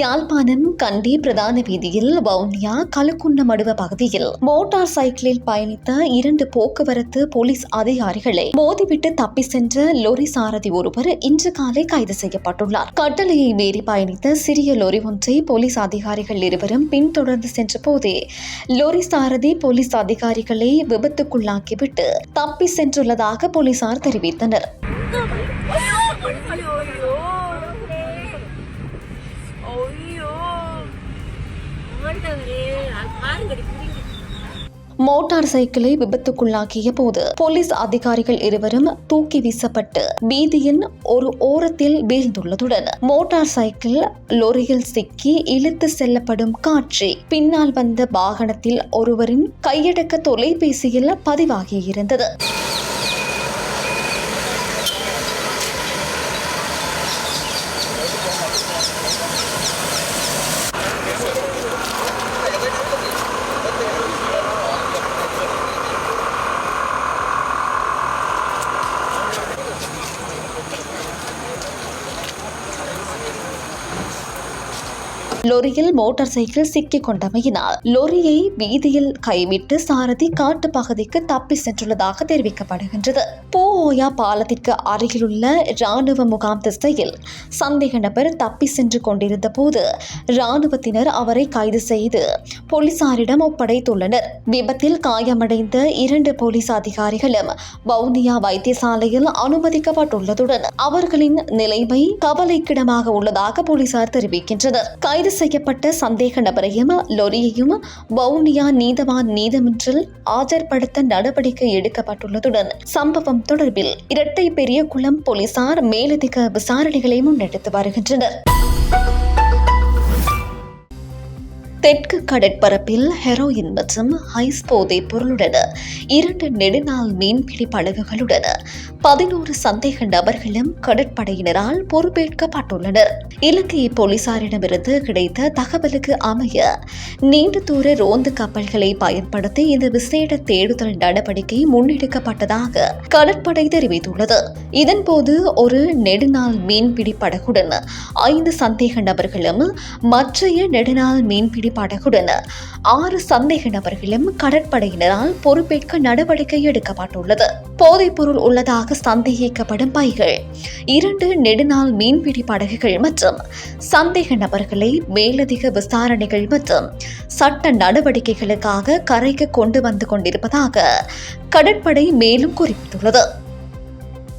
யாழ்ப்பாணம் கண்டி பிரதான வீதியில் வவுனியா கலுக்குன்னமடுவ பகுதியில் மோட்டார் சைக்கிளில் பயணித்த இரண்டு போக்குவரத்து போலீஸ் அதிகாரிகளை மோதிவிட்டு தப்பி சென்ற லொரி சாரதி ஒருவர் இன்று காலை கைது செய்யப்பட்டுள்ளார். கட்டளையை மீறி பயணித்த சிறிய லொரி ஒன்றை போலீஸ் அதிகாரிகள் இருவரும் பின்தொடர்ந்து சென்ற போதே லொரி சாரதி போலீஸ் அதிகாரிகளை விபத்துக்குள்ளாக்கிவிட்டு தப்பி சென்றுள்ளதாக போலீசார் தெரிவித்தனர். மோட்டார் சைக்கிளை விபத்துக்குள்ளாக்கிய போது போலீஸ் அதிகாரிகள் இருவரும் தூக்கி வீசப்பட்டு வீதியின் ஒரு ஓரத்தில் வீழ்ந்துள்ளதுடன் மோட்டார் சைக்கிள் லொரியில் சிக்கி இழுத்து செல்லப்படும் காட்சி. பின்னால் வந்த வாகனத்தில் ஒருவரின் கையடக்க தொலைபேசியில் பதிவாகியிருந்தது. லொரியில் மோட்டார் சைக்கிள் சிக்கிக் கொண்டமையினால் லொரியை வீதியில் கைவிட்டு சாரதி காட்டு பகுதிக்கு தப்பி சென்றுள்ளதாக தெரிவிக்கப்படுகின்றது. போயா பாலத்திற்கு அருகிலுள்ள ராணுவ முகாம் திசையில் சந்தேக நபர் தப்பி சென்று கொண்டிருந்த போது ராணுவத்தினர் அவரை கைது செய்து போலீசாரிடம் ஒப்படைத்துள்ளனர். விபத்தில் காயமடைந்த இரண்டு போலீஸ் அதிகாரிகளும் வவுனியா வைத்தியசாலையில் அனுமதிக்கப்பட்டுள்ளதுடன் அவர்களின் நிலைமை கவலைக்கிடமாக உள்ளதாக போலீசார் தெரிவிக்கின்றனர். கைது செய்யப்பட்ட சந்தேக நபரையும் லொரியையும் வவுனியா நீதவான் நீதிமன்றில் ஆஜர்படுத்த நடவடிக்கை எடுக்கப்பட்டுள்ளதுடன் சம்பவம் தொடர்பில் இரட்டை பெரியகுளம் போலீசார் மேலதிக விசாரணைகளை முன்னெடுத்து வருகின்றனர். தெற்கு கடற்பரப்பில் ஹெரோயின் மற்றும் ஐஸ் போதைப் பொருளுடன் இரண்டு நெடுநாள் மீன்பிடி படகுகளுடன் பதினோரு சந்தேக நபர்களும் கடற்படையினரால் பொறுப்பேற்கப்பட்டுள்ளனர். இலங்கை போலீசாரிடமிருந்து கிடைத்த தகவலுக்கு அமைய நீண்ட தூர ரோந்து கப்பல்களை பயன்படுத்தி இந்த விசேட தேடுதல் நடவடிக்கை முன்னெடுக்கப்பட்டதாக கடற்படை தெரிவித்துள்ளது. இதன்போது ஒரு நெடுநாள் மீன்பிடி படகுடன் ஐந்து சந்தேக நபர்களும் மற்றைய நெடுநாள் மீன்பிடி படகுடன் ஆறு சந்தேக நபர்களும் கடற்படையினரால் பொறுப்பேற்க நடவடிக்கை எடுக்கப்பட்டுள்ளது. போதைப்பொருள் உள்ளதாக சந்தேகிக்கப்படும் பைகள் இரண்டு நெடுநாள் மீன்பிடி படகுகள் மற்றும் சந்தேக நபர்களை மேலதிக விசாரணைகள் மற்றும் சட்ட நடவடிக்கைகளுக்காக கரைக்கு கொண்டு வந்து கொண்டிருப்பதாக கடற்படை மேலும் குறிப்பிட்டுள்ளது.